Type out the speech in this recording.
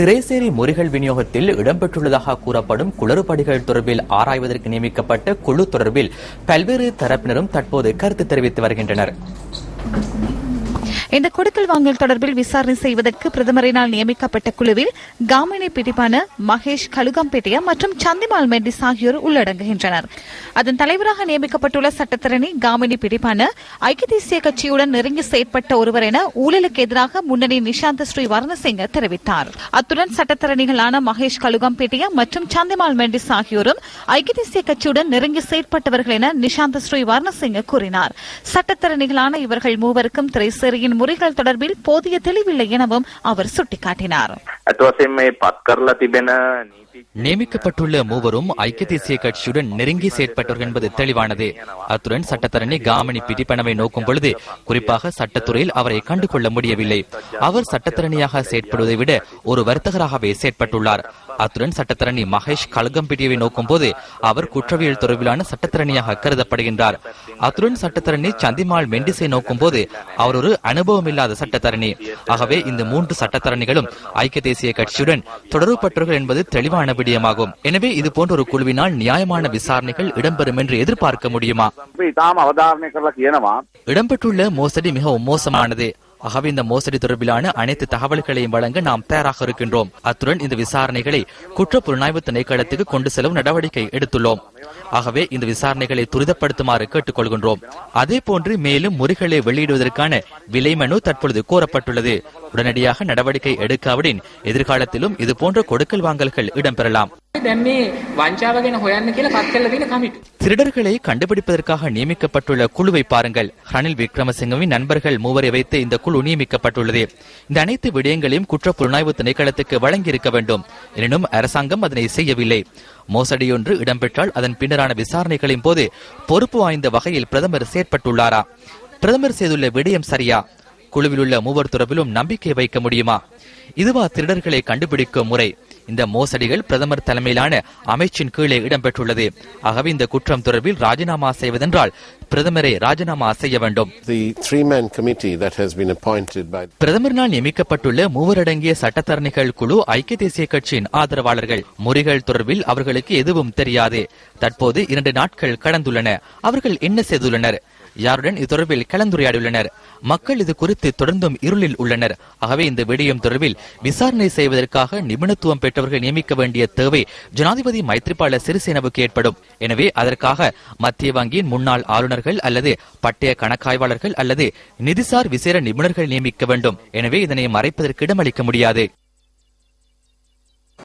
திரைசேரி முறிகள் விநியோகத்தில் இடம்பெற்றுள்ளதாக கூறப்படும் குளறுபடிகள் தொடர்பில் ஆராய்வதற்கு நியமிக்கப்பட்ட குழு தொடர்பில் பல்வேறு தரப்பினரும் தற்போது கருத்து தெரிவித்து வருகின்றனர். இந்த கொடுக்கல் வாங்கல் தொடர்பில் விசாரணை செய்வதற்கு பிரதமரினால் நியமிக்கப்பட்ட குழுவில் காமினி பிடிப்பான மகேஷ் கலுகம்பேட்டியா மற்றும் சந்திமால் மெண்டிஸ் ஆகியோர் உள்ளடங்குகின்றனர். அதன் தலைவராக நியமிக்கப்பட்டுள்ள சட்டத்தரணி காமினி பிடிப்பான ஐக்கிய தேசிய கட்சியுடன் நெருங்கி செயற்பட்ட ஒருவர் என ஊழலுக்கு எதிராக முன்னணி நிஷாந்த் ஸ்ரீ வர்ணசிங்க தெரிவித்தார். அத்துடன் சட்டத்தரணிகளான மகேஷ் கலுகம்பேட்டியா மற்றும் சந்திமால் மெண்டிஸ் ஆகியோரும் ஐக்கிய தேசிய கட்சியுடன் நெருங்கி செயற்பட்டவர்கள் என நிஷாந்த் ஸ்ரீ வர்ணசிங்க கூறினார். சட்டத்தரணிகளான இவர்கள் மூவருக்கும் திரைசேரியின் முறைகள் தொடர்பில் போதிய தெளிவில்லை எனவும் அவர் சுட்டிக்காட்டினார். அத்துவசம் நியமிக்கப்பட்டுள்ள மூவரும் ஐக்கிய தேசிய கட்சியுடன் நெருங்கி செயற்பட்டவர் என்பது தெளிவானது. அத்துடன் சட்டத்தரணி காமணி பிடிப்பனவை நோக்கும் பொழுது குறிப்பாக சட்டத்துறையில் அவரை கண்டுகொள்ள முடியவில்லை. அவர் சட்டத்தரணியாக செயற்படுவதை விட ஒரு வர்த்தகராகவே செயற்பட்டுள்ளார். அத்துடன் சட்டத்தரணி மகேஷ் கலகம்பிட்டியவை நோக்கும் போது அவர் குற்றவியல் தொடர்பிலான சட்டத்தரணியாக கருதப்படுகின்றார். அத்துடன் சட்டத்தரணி சந்திமால் மெண்டிசை நோக்கும் போது அவர் ஒரு அனுபவம் இல்லாத சட்டத்தரணி. ஆகவே இந்த மூன்று சட்டத்தரணிகளும் ஐக்கிய தேசிய கட்சியுடன் தொடர்பு என்பது தெளிவான முக்கியமான விடயமாகும் எனவே இது போன்ற ஒரு குழுவினால் நியாயமான விசாரணைகள் இடம்பெறும் என்று எதிர்பார்க்க முடியுமா? இடம்பெற்றுள்ள மோசடி மிகவும் மோசமானது. ஆகவே இந்த மோசடி தொடர்பிலான அனைத்து தகவல்களையும் வழங்க நாம் தயாராக இருக்கின்றோம். அத்துடன் இந்த விசாரணைகளை குற்ற புலனாய்வு திணைக்களத்துக்கு கொண்டு செல்லும் நடவடிக்கை எடுத்துள்ளோம். ஆகவே இந்த விசாரணைகளை துரிதப்படுத்துமாறு கேட்டுக்கொள்கின்றோம். அதே போன்று மேலும் முறைகளை வெளியிடுவதற்கான விலை மனு தற்பொழுது கோரப்பட்டுள்ளது. உடனடியாக நடவடிக்கை எடுக்காவிடின் எதிர்காலத்திலும் இது போன்ற கொடுக்கல் வாங்கல்கள் இடம்பெறலாம். දැන් මේ වංචාව ගැන හොයන්න කියලා පත් කරලා තියෙන කමිටු. திருடர்களை கண்டுபிடிப்பதற்காக நியமிக்கப்பட்டுள்ள குழுவை பாருங்கள் ரணில் விக்ரமசிங்கவின் நண்பர்கள் மூவரை வைத்து இந்த குழு நியமிக்கப்பட்டுள்ளது இந்த அனைத்து விடயங்களையும் குற்ற புலனாய்வு திணைக்களத்துக்கு வழங்கியிருக்க வேண்டும் எனினும் அரசாங்கம் அதனை செய்யவில்லை மோசடியொன்று இடம்பெற்றால் அதன் பின்னரான விசாரணைகளின் போது பொறுப்பு வாய்ந்த வகையில் பிரதமர் செயற்பட்டுள்ளாரா பிரதமர் செய்துள்ள விடயம் சரியா குழுவில் உள்ள மூவர் தொடர்பிலும் நம்பிக்கை வைக்க முடியுமா? இதுவா திருடர்களை கண்டுபிடிக்கும் முறை. இந்த மோசடிகள் பிரதமர் தலைமையிலான அமைச்சின் கீழே இடம்பெற்றுள்ளது. ஆகவே இந்த குற்றம் தொடர்பில் ராஜினாமா செய்வதென்றால் பிரதமரை ராஜினாமா செய்ய வேண்டும். பிரதமரினால் நியமிக்கப்பட்டுள்ள மூவரடங்கிய சட்டத்தரணிகள் குழு ஐக்கிய தேசிய கட்சியின் ஆதரவாளர்கள். முறிகள் தொடர்பில் அவர்களுக்கு எதுவும் தெரியாது. தற்போது இரண்டு நாட்கள் கடந்துள்ளன. அவர்கள் என்ன செய்துள்ளனர்? யாருடன் இது தொடர்பில் கலந்துரையாடியுள்ளனர். மக்கள் இது குறித்து தொடர்ந்தும் இருளில் உள்ளனர். ஆகவே இந்த விடயம் தொடர்பில் விசாரணை செய்வதற்காக நிபுணத்துவம் பெற்றவர்கள் நியமிக்க வேண்டிய தேவை ஜனாதிபதி மைத்ரிபால சிறிசேனவுக்கு ஏற்படும். எனவே அதற்காக மத்திய வங்கியின் முன்னாள் ஆளுநர்கள் அல்லது பட்டய கணக்காய்வாளர்கள் அல்லது நிதிசார் விசேட நிபுணர்கள் நியமிக்க வேண்டும். எனவே இதனை மறைப்பதற்கு இடமளிக்க முடியாது.